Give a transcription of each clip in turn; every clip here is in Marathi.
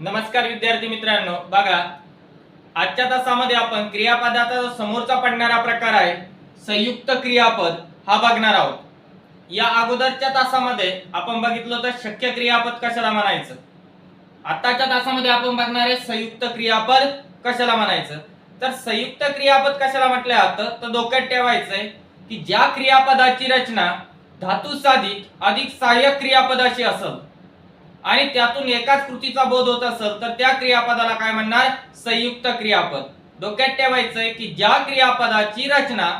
नमस्कार विद्यार्थी मित्रांनो बघा आजच्या तासामध्ये आपण क्रियापदाचा जो समोरचा पडणारा प्रकार आहे संयुक्त क्रियापद हा बघणार आहोत. या अगोदरच्या तासामध्ये आपण बघितलं तर शक्य क्रियापद कशाला म्हणायचं. आताच्या तासामध्ये आपण बघणार आहे संयुक्त क्रियापद कशाला म्हणायचं. तर संयुक्त क्रियापद कशाला म्हटलं जातं? तर डोक्यात ठेवायचंय की ज्या क्रियापदाची रचना धातू साधित अधिक सहाय्यक क्रियापदाशी असेल आणि त्यातून एकाच कृतीचा बोध होत असेल तर त्या क्रियापदाला काय म्हणणार? संयुक्त क्रियापद. डोक्यात ठेवायचंय की ज्या क्रियापदाची रचना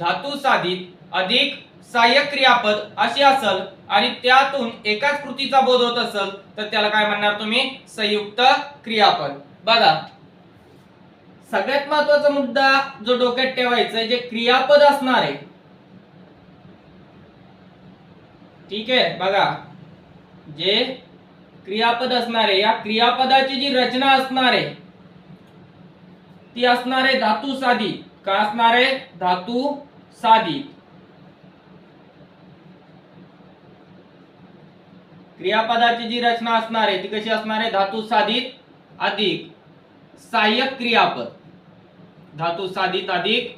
धातू साधित अधिक सहाय्यक क्रियापद अशी असेल आणि त्यातून एकाच कृतीचा बोध होत असेल तर त्याला काय म्हणणार तुम्ही? संयुक्त क्रियापद. बघा. सगळ्यात महत्त्वाचा मुद्दा जो डोक्यात ठेवायचा आहे जे क्रियापद असणार आहे. ठीक आहे बघा. जे क्रियापद असणार आहे या क्रियापदाची जी रचना असणार आहे ती असणार आहे धातू साधी. का असणार? आहे धातू साधी. क्रियापदाची जी रचना असणार आहे ती कशी असणार? आहे धातू साधित अधिक. सहाय्यक क्रियापद. धातू साधित अधिक.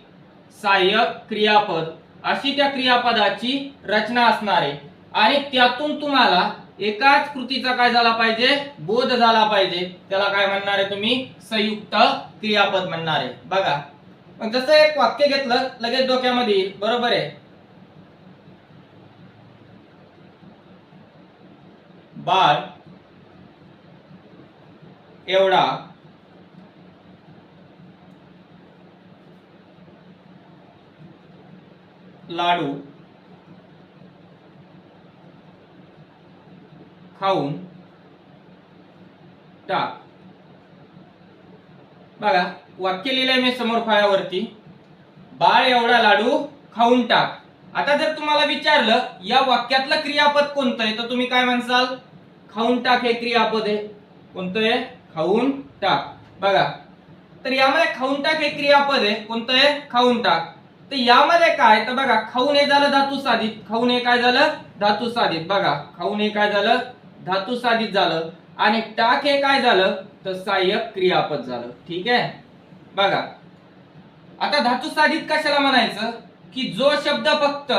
सहाय्यक क्रियापद. अशी त्या क्रियापदाची रचना असणार. आहे आणि त्यातून तुम्हाला एकाच कृतीचा काय झाला पाहिजे? बोध झाला पाहिजे. त्याला काय म्हणणार आहे तुम्ही? संयुक्त क्रियापद म्हणणार. आहे बघा. मग जसं एक वाक्य घेतलं लगेच डोक्यामध्ये येईल. बरोबर आहे? बाळ एवढा लाडू खाऊन टाक. बघा वाक्य लिहिलंय मी समोर फळ्यावरती बाळ एवढा लाडू खाऊन टाक. आता जर तुम्हाला विचारलं या वाक्यातलं क्रियापद कोणतं आहे? तर तुम्ही काय म्हणसाल? खाऊन टाक हे क्रियापद आहे. कोणतं आहे? खाऊन टाक. बघा तर यामध्ये खाऊन टाक हे क्रियापद आहे. कोणतं आहे? खाऊन टाक. तर यामध्ये काय? तर बघा खाऊन हे झालं धातू साधित. खाऊन हे काय झालं? धातू साधित. बघा खाऊन हे काय झालं? धातू साधित झालं आणि टाक हे काय झालं? तर सहाय्यक क्रियापद झालं. ठीक आहे? बघा. आता धातू साधित कशाला म्हणायचं? की जो शब्द फक्त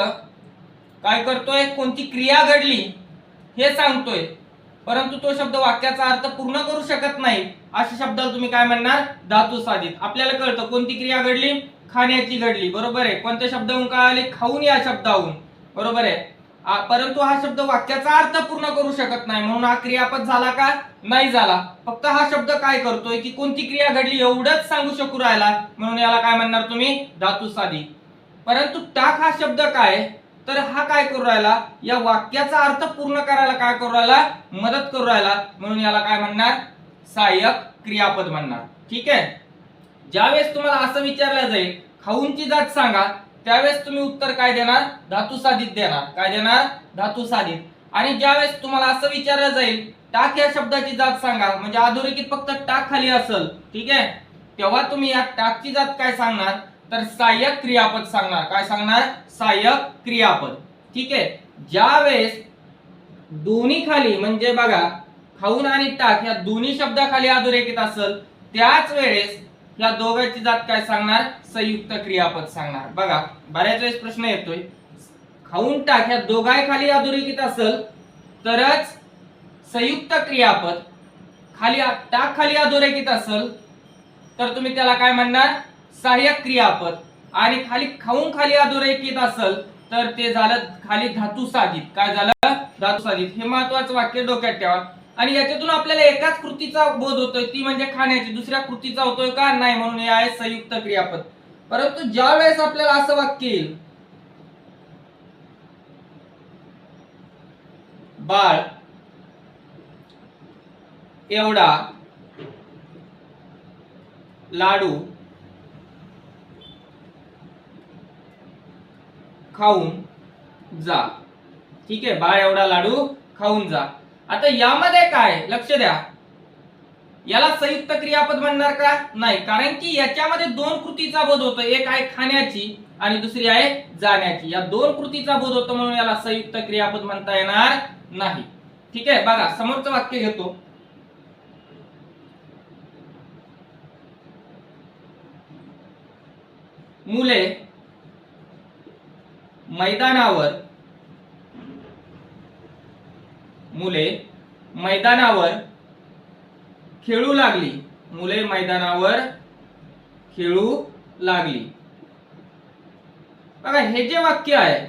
काय करतोय? कोणती क्रिया घडली हे सांगतोय. परंतु तो शब्द वाक्याचा अर्थ पूर्ण करू शकत नाही. अशा शब्दाला तुम्ही काय म्हणणार? धातू साधित. आपल्याला कळतं कोणती क्रिया घडली? खाण्याची घडली. बरोबर आहे? कोणत्या शब्दाहून काय आले खाऊन या शब्दाहून बरोबर आहे? परंतु हा शब्द वाक्याचा अर्थ पूर्ण करू शकत नाही म्हणून हा क्रियापद झाला का? नाही झाला. फक्त हा शब्द काय करतोय की कोणती क्रिया घडली एवढंच सांगू शकू राहिला? म्हणून याला काय म्हणणार तुम्ही? धातू साधी. परंतु टाक हा शब्द काय? तर हा काय करू राहिला? या वाक्याचा अर्थ पूर्ण करायला काय करू राहिला? मदत करू राहिला. म्हणून याला काय म्हणणार? सहाय्यक क्रियापद म्हणणार. ठीक आहे? ज्यावेळेस तुम्हाला असं विचारलं जाईल खाऊनची जात सांगा. त्यावेळेस तुम्ही उत्तर काय देणार? धातू साधित देणार. काय देणार? धातू साधित. आणि ज्यावेळेस तुम्हाला असं विचारलं जाईल टाक या शब्दाची जात सांगा. म्हणजे अधोरेखित फक्त टाक खाली असेल. ठीक आहे? तेव्हा तुम्ही या टाकची जात काय सांगणार? तर सहाय्यक क्रियापद सांगणार. काय सांगणार? सहाय्यक क्रियापद. ठीक आहे? ज्यावेळेस दोन्ही खाली म्हणजे बघा खाऊन आणि टाक या दोन्ही शब्दाखाली अधोरेखित असेल त्याच वेळेस या दोघांची जात काय सांगणार? संयुक्त क्रियापद सांगणार. बघा बऱ्याच वेळेस प्रश्न येतोय. खाऊन टाक ह्या दोघाही खाली अधोरेखित असेल तरच संयुक्त क्रियापद खाली टाक खाली अधोरेखित असेल तर तुम्ही त्याला काय म्हणणार? सहाय्यक क्रियापद. आणि खाली खाऊन खाली अधोरेखित असेल तर ते झालं खाली धातू साधित काय झालं? धातू साधित हे महत्वाचं वाक्य डोक्यात ठेवा. आणि याच्यातून आपल्याला एकाच कृतीचा बोध होतोय ती म्हणजे खाण्याची. दुसऱ्या कृतीचा होतोय का? नाही म्हणून हे आहे संयुक्त क्रियापद. परंतु ज्या वेळेस आपल्याला असं वाक्य येईल बाळ एवढा लाडू खाऊन जा. ठीक आहे? बाळ एवढा लाडू खाऊन जा. आता यामध्ये काय? लक्ष द्या. याला संयुक्त क्रियापद म्हणणार का? नाही. कारण की याच्यामध्ये दोन कृतीचा बोध होतो. एक आहे खाण्याची आणि दुसरी आहे जाण्याची. या दोन कृतीचा बोध होतो म्हणून याला संयुक्त क्रियापद म्हणता येणार नाही. ठीक आहे? बघा समोरचं वाक्य घेतो. मुले मैदानावर मुले मैदानावर खेळू लागली. मुले मैदानावर खेळू लागली. बघा हे जे वाक्य आहे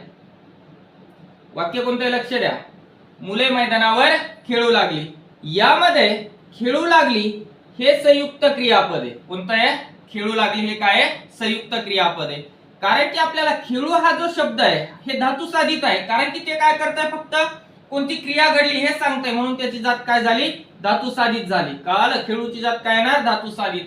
वाक्य कोणतं लक्ष द्या. मुले मैदानावर खेळू लागली. यामध्ये खेळू लागली हे संयुक्त क्रियापद. आहे कोणतं आहे? खेळू लागली हे काय आहे? संयुक्त क्रियापद. आहे कारण की आपल्याला खेळू हा जो शब्द आहे हे धातू साधित आहे. कारण की ते काय करताय फक्त? कोणती क्रिया घडली हे सांगतोय. म्हणून त्याची जात काय झाली? धातू साधित झाली. काल खेळूची जात काय येणार? धातू साधित.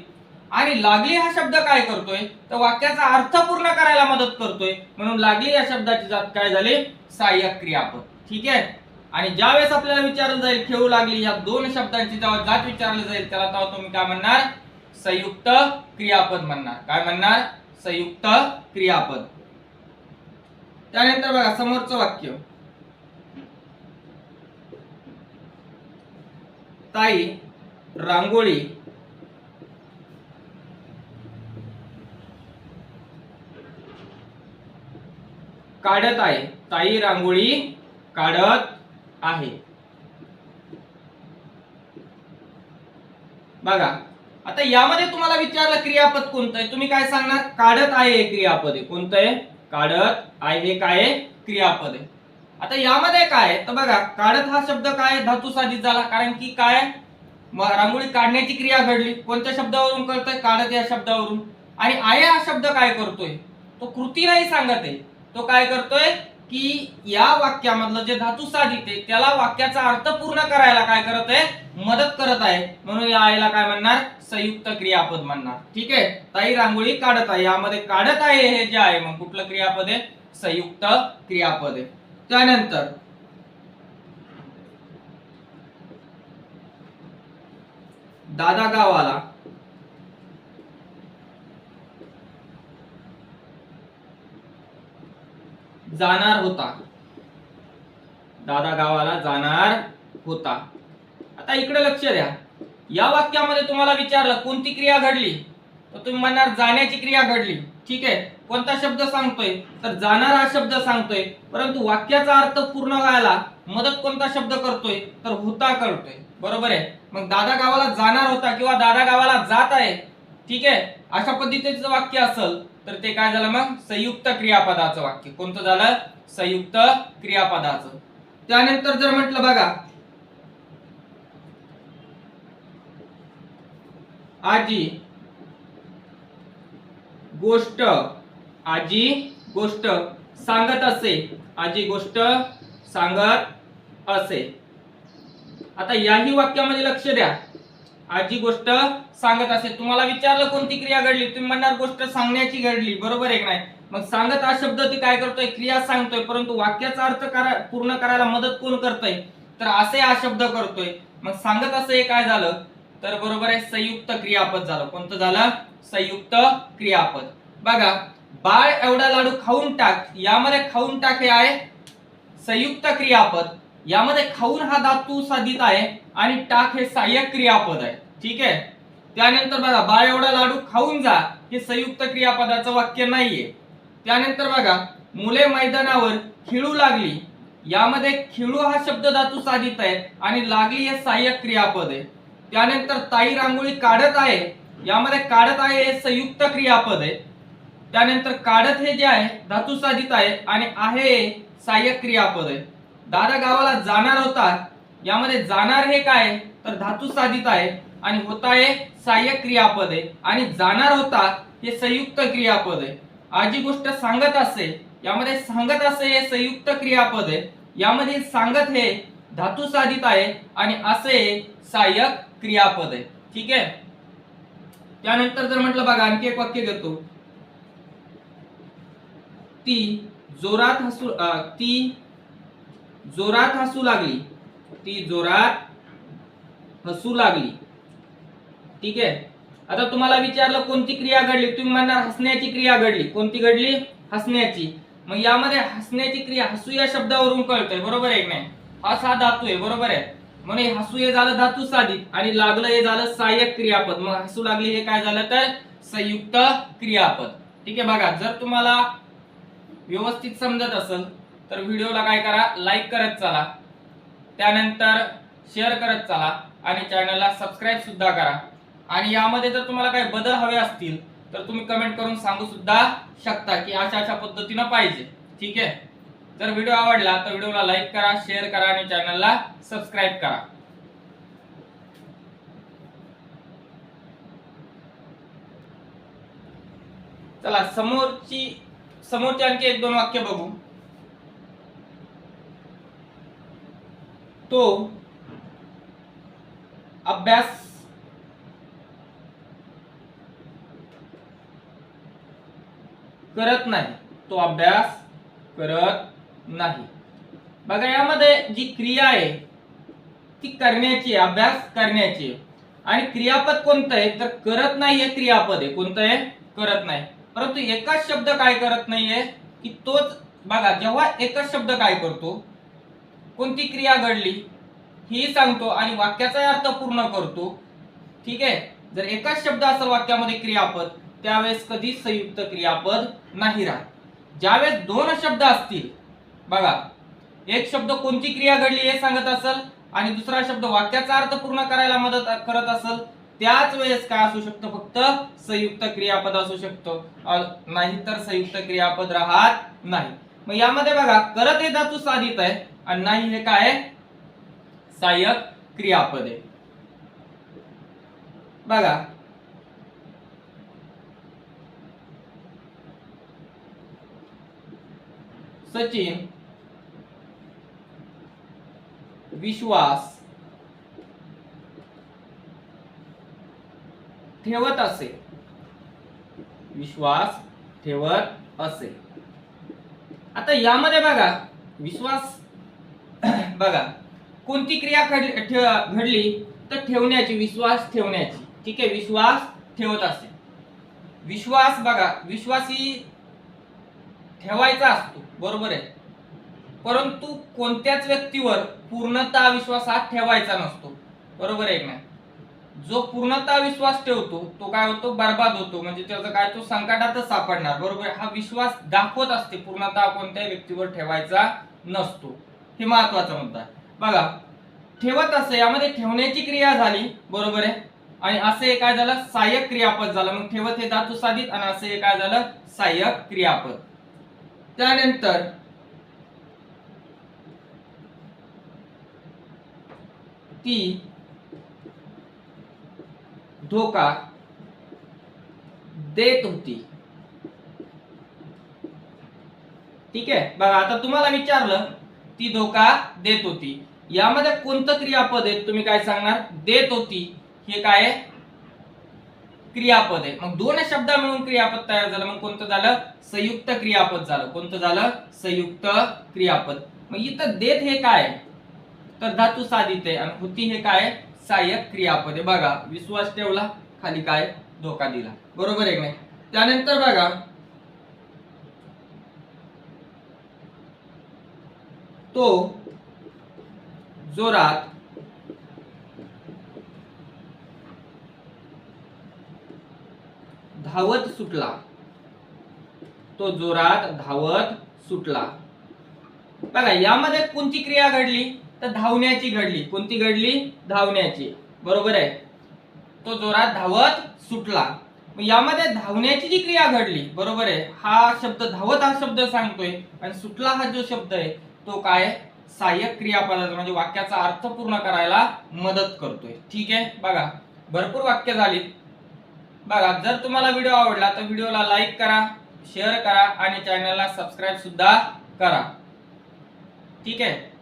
आणि लागली हा शब्द काय करतोय? तर वाक्याचा अर्थ पूर्ण करायला मदत करतोय. म्हणून लागली या शब्दाची जात काय झाली? सहाय्यक क्रियापद. ठीक आहे? आणि ज्या वेळेस आपल्याला विचारलं जाईल खेळू लागली या दोन शब्दांची जेव्हा जात विचारली जाईल त्याला तेव्हा तुम्ही काय म्हणणार? संयुक्त क्रियापद म्हणणार. काय म्हणणार? संयुक्त क्रियापद. त्यानंतर बघा समोरचं वाक्य. ताई रांगोळी. काढत आहे. ताई रांगोळी काढत आहे. बघा आता यामध्ये तुम्हाला विचारलं क्रियापद कोणतं आहे? तुम्ही काय सांगणार? काढत आहे हे क्रियापद आहे. कोणतं आहे? काढत आहे हे काय आहे? क्रियापद आहे. आता यामध्ये काय तर बघा काढत हा शब्द काय धातू साधित झाला. कारण की काय? रांगोळी काढण्याची क्रिया घडली. कोणत्या शब्दावरून करतोय काढत या शब्दावरून. आणि आहे हा शब्द काय करतोय? तो कृती नाही सांगत. आहे तो काय करतोय? की या वाक्यामधलं जे धातू साधित आहे त्याला वाक्याचा अर्थ पूर्ण करायला काय करत आहे? मदत करत आहे. म्हणून या आईला काय म्हणणार? संयुक्त क्रियापद म्हणणार. ठीक आहे? ताई रांगोळी काढत आहे. यामध्ये काढत आहे हे जे आहे मग कुठलं क्रियापद आहे? संयुक्त क्रियापद आहे. त्यानंतर दादा गावाला जाणार होता. दादा गावाला जाणार होता. आता इकडे लक्ष द्या. या वाक्यामध्ये तुम्हाला विचारलं कोणती क्रिया घडली? तर तुम्ही म्हणणार जाण्याची क्रिया घडली. ठीक आहे? कोणता शब्द सांगतोय? तर जाणार हा शब्द सांगतोय. परंतु वाक्याचा अर्थ पूर्ण व्हायला मदत कोणता शब्द करतोय? तर होता करतोय. बरोबर आहे? मग दादा गावाला जाणार होता किंवा दादा गावाला जात आहे ठीक आहे? अशा पद्धतीचं वाक्य असेल तर ते काय झालं मग? संयुक्त क्रियापदाचं वाक्य. कोणतं झालं? संयुक्त क्रियापदाचं. त्यानंतर जर म्हटलं बघा. आजी गोष्ट आजी गोष्ट सांगत असे. आजी गोष्ट सांगत असे. आता याही वाक्यामध्ये लक्ष द्या. आजी गोष्ट सांगत असे. तुम्हाला विचारलं कोणती क्रिया घडली? तुम्ही म्हणणार गोष्ट सांगण्याची घडली. बरोबर आहे नाही? मग सांगत हा शब्द ती काय करतोय? क्रिया सांगतोय. परंतु वाक्याचा अर्थ करा पूर्ण करायला मदत कोण करतोय? तर असे हा शब्द करतोय. मग सांगत असं हे काय झालं? तर बरोबर आहे संयुक्त क्रियापद झालं. कोणतं झालं? संयुक्त क्रियापद. बघा बाळ एवढा लाडू खाऊन टाक यामध्ये खाऊन टाक हे आहे संयुक्त क्रियापद. यामध्ये खाऊन हा धातू साधित आहे आणि टाक हे सहाय्यक क्रियापद आहे. ठीक आहे? त्यानंतर बघा बाळ एवढा लाडू खाऊन जा हे संयुक्त क्रियापदाचं वाक्य नाहीये. त्यानंतर बघा मुले मैदानावर खेळू लागली. यामध्ये खेळू हा शब्द धातू साधित आहे आणि लागली हे सहाय्यक क्रियापद आहे. त्यानंतर ताई रांगोळी काढत आहे. यामध्ये काढत आहे हे संयुक्त क्रियापद आहे. त्यानंतर काढत हे जे आहे धातू साधित आहे आणि आहे सहाय्यक क्रियापद आहे. दादा गावाला जाणार होता. यामध्ये जाणार हे काय तर धातू साधित आहे आणि होता हे सहाय्यक क्रियापद आहे. आणि जाणार होता हे संयुक्त क्रियापद आहे. आजी गोष्ट सांगत असे यामध्ये सांगत असे हे संयुक्त क्रियापद आहे. यामध्ये सांगत हे धातू साधित आहे आणि असे सहाय्यक क्रियापद आहे. ठीक आहे? त्यानंतर जर म्हटलं बघा आणखी एक वाक्य घेतो. ती जोरात हसू ती जोरात हसू लागली. ती जोरात हसू लागली. ठीक आहे? आता तुम्हाला विचारलं कोणती क्रिया घडली? तुम्ही म्हणणार हसण्याची क्रिया घडली. कोणती घडली? हसण्याची. मग यामध्ये हसण्याची क्रिया हसू या शब्दावरून कळतंय. बरोबर आहे की नाही? हस हा धातू आहे. बरोबर आहे? म्हणे हसू हे झालं धातू साधित आणि लागलं हे झालं सहाय्यक क्रियापद. मग हसू लागली हे काय झालं तर? संयुक्त क्रियापद. ठीक आहे बघा जर तुम्हाला व्यवस्थित समजत असेल तर व्हिडिओला काय करा लाईक करत चला. त्यानंतर शेअर करत चला आणि चॅनलला सबस्क्राईब सुद्धा करा. आणि यामध्ये जर तुम्हाला काही बदल हवे असतील तर तुम्ही कमेंट करून सांगू सुद्धा शकता की अशा अशा पद्धतीनं पाहिजे. ठीक आहे? जर व्हिडिओ आवडला तर व्हिडिओला लाईक करा शेअर करा आणि चॅनलला सबस्क्राईब करा. चला समोरची समोरची आणखी एक दोन वाक्य बघू. तो अभ्यास करत नाही. तो अभ्यास करत नाही. बघा यामध्ये जी क्रिया आहे ती करण्याची अभ्यास करण्याची आहे. आणि क्रियापद कोणतं आहे? तर करत नाही हे क्रियापद आहे. कोणतं आहे? करत नाही. परंतु एकाच शब्द काय करत नाहीये? की तोच बघा जेव्हा एकच शब्द काय करतो कोणती क्रिया घडली ही सांगतो आणि वाक्याचा अर्थ पूर्ण करतो. ठीक आहे? जर एकाच शब्द असेल वाक्यामध्ये क्रियापद त्यावेळेस कधी संयुक्त क्रियापद नाही राहत. ज्यावेळेस दोन शब्द असतील बघा एक शब्द कोणती क्रिया घडली हे सांगत असेल आणि दुसरा शब्द वाक्याचा अर्थ पूर्ण करायला मदत करत असेल त्याच वेळेस काय असू शकतं? फक्त संयुक्त क्रियापद असू शकतो. नाहीतर संयुक्त क्रियापद राहत नाही. मग यामध्ये बघा करत हे धातू साधित आहे आणि नाही हे काय सहाय्यक क्रियापद आहे. बघा. सचिन विश्वास ठेवत असे. विश्वास ठेवत असे. आता यामध्ये बघा विश्वास बघा कोणती क्रिया घडली तर ठेवण्याची विश्वास ठेवण्याची. ठीक आहे विश्वास ठेवत असे. विश्वास बघा विश्वास ही ठेवायचा असतो. बरोबर आहे? परंतु कोणत्याच व्यक्तीवर पूर्णता विश्वास हा ठेवायचा नसतो. बरोबर आहे ना जो पूर्णता विश्वास ठेवतो तो काय होतो? बर्बाद होतो. म्हणजे त्याचा काय? तो संकटातच सापडणार. बरोबर? हा विश्वास दाखवत असते. पूर्णता कोणत्याही व्यक्तीवर ठेवायचा नसतो. हे महत्त्वाचा मुद्दा बघा ठेवत असं यामध्ये ठेवण्याची क्रिया झाली. बरोबर आहे? आणि असं हे काय झालं? सहाय्यक क्रियापद झालं. मग ठेवत हे धातू साधित आणि असं हे काय झालं? सहाय्यक क्रियापद. त्यानंतर ती धोका देत होती. ठीक आहे? बघा आता तुम्हाला विचारलं ती धोका देत होती. यामध्ये कोणतं क्रियापद आहे? तुम्ही काय सांगणार? देत होती. हे काय आहे? क्रियापद आहे. मग दोन शब्द मिळून क्रियापद तयार झालं. मग कोणतं झालं? संयुक्त क्रियापद झालं. कोणतं झालं? संयुक्त क्रियापद. मग इथं देत हे काय आहे? तर धातू साधित आहे आणि होती हे काय? सहाय्यक क्रियापद. आहे बघा विश्वास ठेवला खाली काय? धोका दिला. बरोबर आहे नाही? त्यानंतर बघा तो जोरात धावत सुटला. तो जोरात धावत सुटला. बघा यामध्ये कोणती क्रिया घडली? तर धावण्याची घडली. कोणती घडली? धावण्याची. बरोबर आहे? तो जोरात धावत सुटला. यामध्ये धावण्याची जी क्रिया घडली बरोबर आहे? हा शब्द धावत हा शब्द सांगतोय आणि सुटला हा जो शब्द आहे तो काय? सहाय्यक क्रियापदाचा म्हणजे वाक्याचा अर्थ पूर्ण करायला मदत करतोय. ठीक आहे? बघा. भरपूर वाक्य झाली बघा जर तुम्हाला व्हिडिओ आवडला तर व्हिडिओला लाईक करा शेअर करा आणि चॅनलला सबस्क्राईब सुद्धा करा. ठीक आहे?